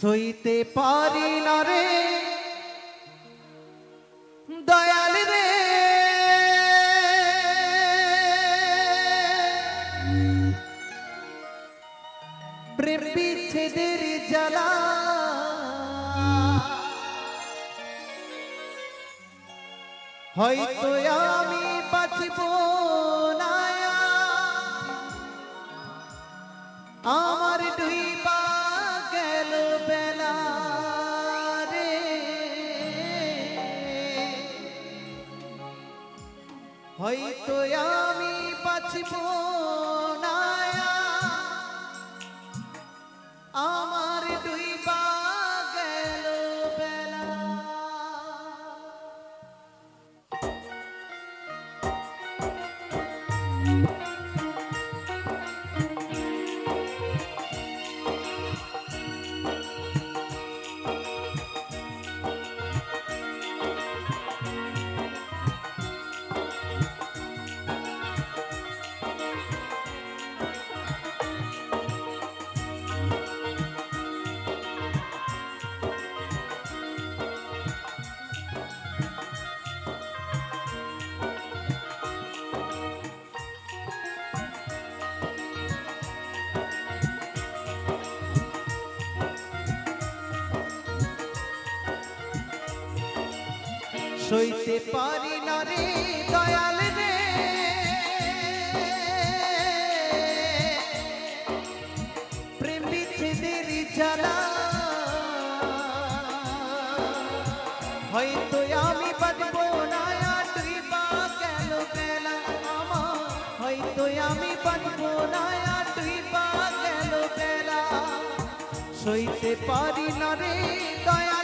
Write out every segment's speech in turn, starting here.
সইতে পারি না রে। দয়াল রে। প্রেম বিচ্ছেদের জ্বালা। হয়তো আমি হয়তো আমি বাঁচব না আমার দুই বেলা। সইতে পারি না রে দয়াল রে। প্রেম বিচ্ছেদের জ্বালা। হয়তো আমি বাজব না তুই বা গেল বেলা আমার। হয়তো আমি বাজব না তুই বা গেল বেলা। সইতে পারি না রে দয়াল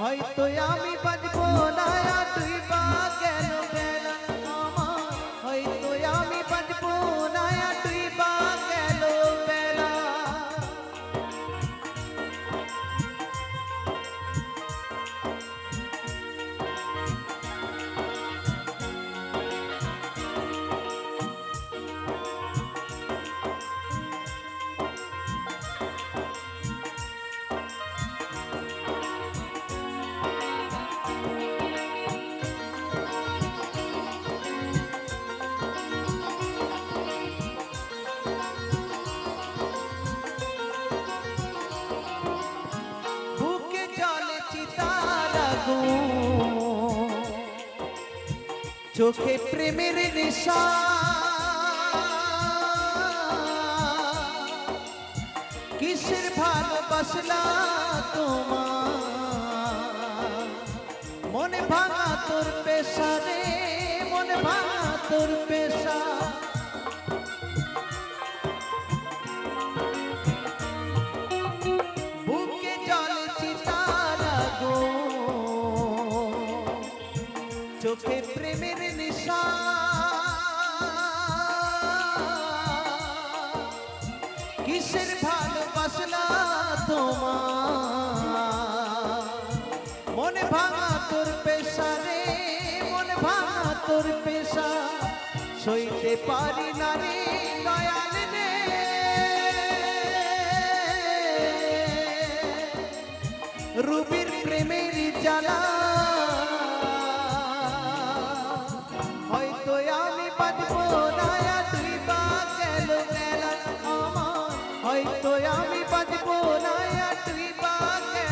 হয়তো আমি বাজবো না তুই বা গেল আগুন চোখে প্রেমের নেশা। কিসের ভালোবাসলা তোমার? মনে ভাঙা তোর পেশা রে, মনে ভাঙা তোর পেশা। চোখে প্রেমের নিশা। কিসের ভালোবাসলা তোমার? মনে ভাঙা তোর পেশা রে মনে ভাঙা তোর পেশা। সইতে পারি না রে দয়াল রে। রুবির প্রেমের জ্বালা আর তুই বা গেল বেলা আমার হয়তো আমি বাঁচবো না তুই গেল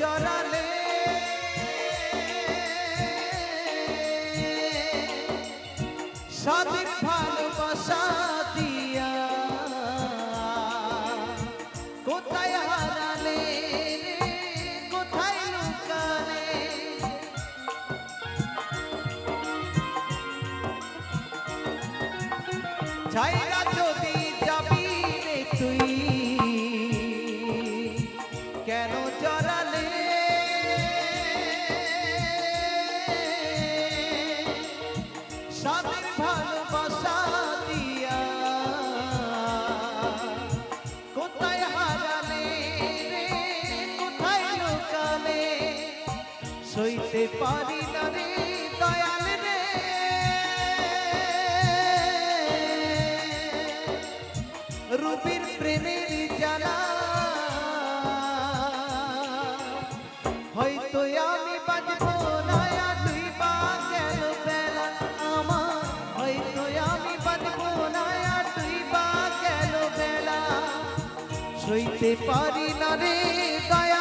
জড়ালে। স্বাধীন ভালোবাসা দিয়া। কোথায় হারালে কোথায় লুকালে? ছাইরা যদি যাবি তুই কেন পারি না রে দয়াল রে। রূপীর প্রেমের জ্বালা, হয়তো আমি বাজবো না আর দুই গেল বেলা আমার হয়তো আমি বাজবো না আর দুই গেল বেলা সইতে পারি না রে দয়াল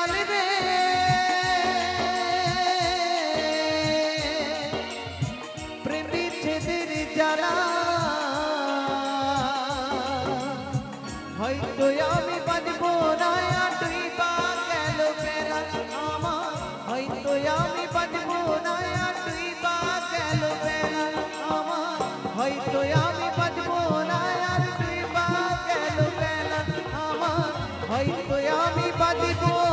বিচ্ছেদের হয়তো আমি বাজবো না আর দুই গেল বেলা আমার। হয়তো আমি বাজবো না আর দুই গেল বেলা আমার। হয়তো আমি বাজবো না আর দুই গেল বেলা আমার। হয়তো আমি বাজবো না